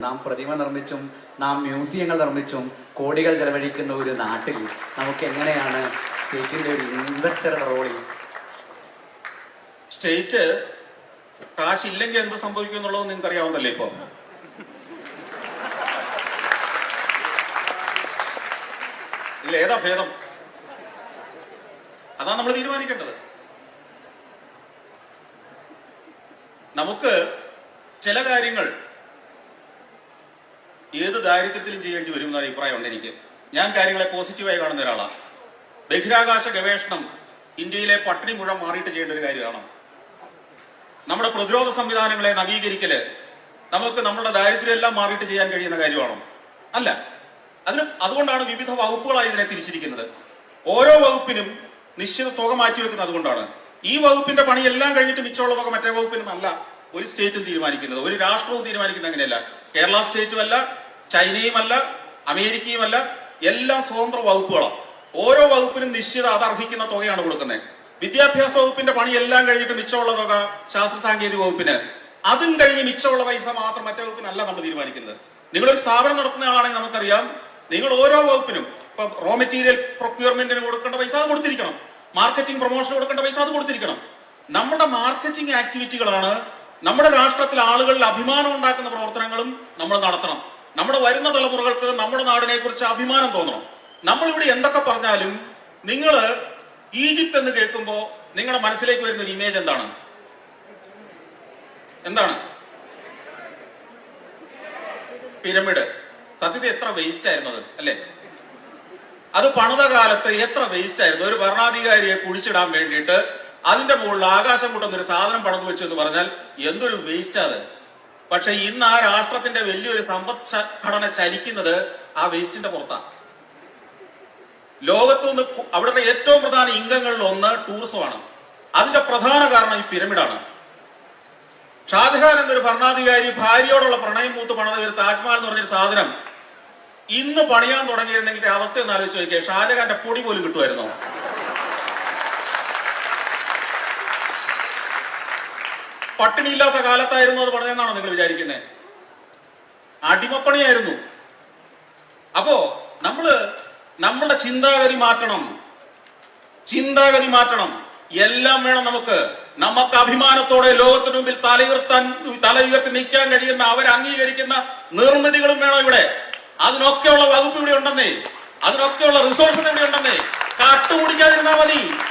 നാം പ്രതിമ നിർമ്മിച്ചും നാം മ്യൂസിയങ്ങൾ നിർമ്മിച്ചും കോടികൾ ചെലവഴിക്കുന്ന ഒരു നാട്ടിൽ നമുക്ക് എങ്ങനെയാണ് സ്റ്റേറ്റിന്റെ ഒരു ഇൻവെസ്റ്ററുടെ റോളിൽ സ്റ്റേറ്റ് കാശ് ഇല്ലെങ്കിൽ എന്ത് സംഭവിക്കും എന്നുള്ളത് നിങ്ങൾക്ക് അറിയാവുന്നല്ലേ ഇപ്പൊ? ഇല്ല ഏതാ ഭേദം? അതാ നമ്മൾ തീരുമാനിക്കേണ്ടത്. നമുക്ക് ചില കാര്യങ്ങൾ ഏത് ദാരിദ്ര്യത്തിലും ചെയ്യേണ്ടി വരും എന്ന അഭിപ്രായമുണ്ട് എനിക്ക്. ഞാൻ കാര്യങ്ങളെ പോസിറ്റീവായി കാണുന്ന ഒരാളാണ്. ബഹിരാകാശ ഗവേഷണം ഇന്ത്യയിലെ പട്ടിണി മുഴം മാറിയിട്ട് ചെയ്യേണ്ട ഒരു കാര്യമാണ്. നമ്മുടെ പ്രതിരോധ സംവിധാനങ്ങളെ നവീകരിക്കൽ നമുക്ക് നമ്മുടെ ദാരിദ്ര്യം എല്ലാം മാറിയിട്ട് ചെയ്യാൻ കഴിയുന്ന കാര്യമാണോ. അല്ല അതിന് അതുകൊണ്ടാണ് വിവിധ വകുപ്പുകളായി ഇതിനെ തിരിച്ചിരിക്കുന്നത്. ഓരോ വകുപ്പിനും നിശ്ചിത തുക മാറ്റിവെക്കുന്നത് അതുകൊണ്ടാണ്. ഈ വകുപ്പിന്റെ പണി എല്ലാം കഴിഞ്ഞിട്ട് മിച്ചമുള്ള തുക മറ്റേ വകുപ്പിനും അല്ല. ഒരു സ്റ്റേറ്റും തീരുമാനിക്കുന്നത്. ഒരു രാഷ്ട്രവും തീരുമാനിക്കുന്നത് അങ്ങനെയല്ല. കേരള സ്റ്റേറ്റും അല്ല ചൈനയുമല്ല അമേരിക്കയുമല്ല എല്ലാ സ്വതന്ത്ര വകുപ്പുകളാണ് ഓരോ വകുപ്പിനും നിശ്ചിത അത് അർഹിക്കുന്ന തുകയാണ് കൊടുക്കുന്നത്. വിദ്യാഭ്യാസ വകുപ്പിന്റെ പണി എല്ലാം കഴിഞ്ഞിട്ട് മിച്ചമുള്ള തുക ശാസ്ത്ര സാങ്കേതിക വകുപ്പിന്. അതും കഴിഞ്ഞ് മിച്ചമുള്ള പൈസ മാത്രം മറ്റേ വകുപ്പിനല്ല നമ്മൾ തീരുമാനിക്കുന്നത്. നിങ്ങളൊരു സ്ഥാപനം നടത്തുന്ന ആളാണെങ്കിൽ നമുക്കറിയാം നിങ്ങൾ ഓരോ വകുപ്പിനും ഇപ്പൊ റോ മെറ്റീരിയൽ പ്രൊക്യൂർമെന്റിന് കൊടുക്കേണ്ട പൈസ അത് കൊടുത്തിരിക്കണം. മാർക്കറ്റിംഗ് പ്രൊമോഷൻ കൊടുക്കേണ്ട പൈസ അത് കൊടുത്തിരിക്കണം. നമ്മുടെ മാർക്കറ്റിംഗ് ആക്ടിവിറ്റികളാണ് നമ്മുടെ രാഷ്ട്രത്തിലെ ആളുകളിൽ അഭിമാനം ഉണ്ടാക്കുന്ന പ്രവർത്തനങ്ങളും നമ്മൾ നടത്തണം. നമ്മുടെ വരുന്ന തലമുറകൾക്ക് നമ്മുടെ നാടിനെ കുറിച്ച് അഭിമാനം തോന്നണം. നമ്മൾ ഇവിടെ എന്തൊക്കെ പറഞ്ഞാലും നിങ്ങൾ ഈജിപ്ത് എന്ന് കേൾക്കുമ്പോൾ നിങ്ങളുടെ മനസ്സിലേക്ക് വരുന്ന ഒരു ഇമേജ് എന്താണ്? എന്താണ്? പിരമിഡ്. സത്യത്തിൽ എത്ര വേസ്റ്റ് ആയിരുന്നു അത് അല്ലേ? അത് പണിത കാലത്ത് എത്ര വേസ്റ്റ് ആയിരുന്നു? ഒരു ഭരണാധികാരിയെ കുഴിച്ചിടാൻ വേണ്ടിയിട്ട് അതിന്റെ മുകളിൽ ആകാശം ഒരു സാധനം പടന്നു വെച്ചു എന്ന് പറഞ്ഞാൽ എന്തൊരു വേസ്റ്റ് അത് പക്ഷെ ഇന്ന് ആ രാഷ്ട്രത്തിന്റെ വലിയൊരു സമ്പദ് ഘടന ചലിക്കുന്നത് ആ വേസ്റ്റിന്റെ പുറത്താണ്. ലോകത്തു നിന്ന് അവിടുത്തെ ഏറ്റവും പ്രധാന ഇംഗങ്ങളിൽ ഒന്ന് ടൂറിസമാണ് അതിന്റെ പ്രധാന കാരണം ഈ പിരമിഡാണ് ഷാജഹാൻ എന്നൊരു ഭരണാധികാരി ഭാര്യയോടുള്ള പ്രണയം മൂത്ത് പണിത ഒരു താജ്മഹൽ എന്ന് പറഞ്ഞൊരു സാധനം ഇന്ന് പണിയാൻ തുടങ്ങിയിരുന്നെങ്കിൽ അവസ്ഥ ഒന്ന് ആലോചിച്ച് നോക്കിയാൽ ഷാജഹാന്റെ പൊടി പോലും കിട്ടുമായിരുന്നോ? പട്ടിണിയില്ലാത്ത കാലത്തായിരുന്നു അത് പണിതെന്നാണോ നിങ്ങൾ വിചാരിക്കുന്നത് അടിമപ്പണിയായിരുന്നു. അപ്പോ നമ്മൾ നമ്മളുടെ ചിന്താഗതി മാറ്റണം. ചിന്താഗതി മാറ്റണം. എല്ലാം വേണം നമുക്ക്. നമുക്ക് അഭിമാനത്തോടെ ലോകത്തിന് മുമ്പിൽ തലയുയർത്താൻ തല ഉയർത്തി നിൽക്കാൻ കഴിയുന്ന അവർ അംഗീകരിക്കുന്ന നിർമ്മിതികളും വേണം ഇവിടെ. അതിനൊക്കെയുള്ള വകുപ്പ് ഇവിടെ ഉണ്ടെന്നേ. അതിനൊക്കെയുള്ള റിസോഴ്സ് ഇവിടെ ഉണ്ടെന്നേ. കട്ടുമുടിക്കാതിരുന്നാ മതി.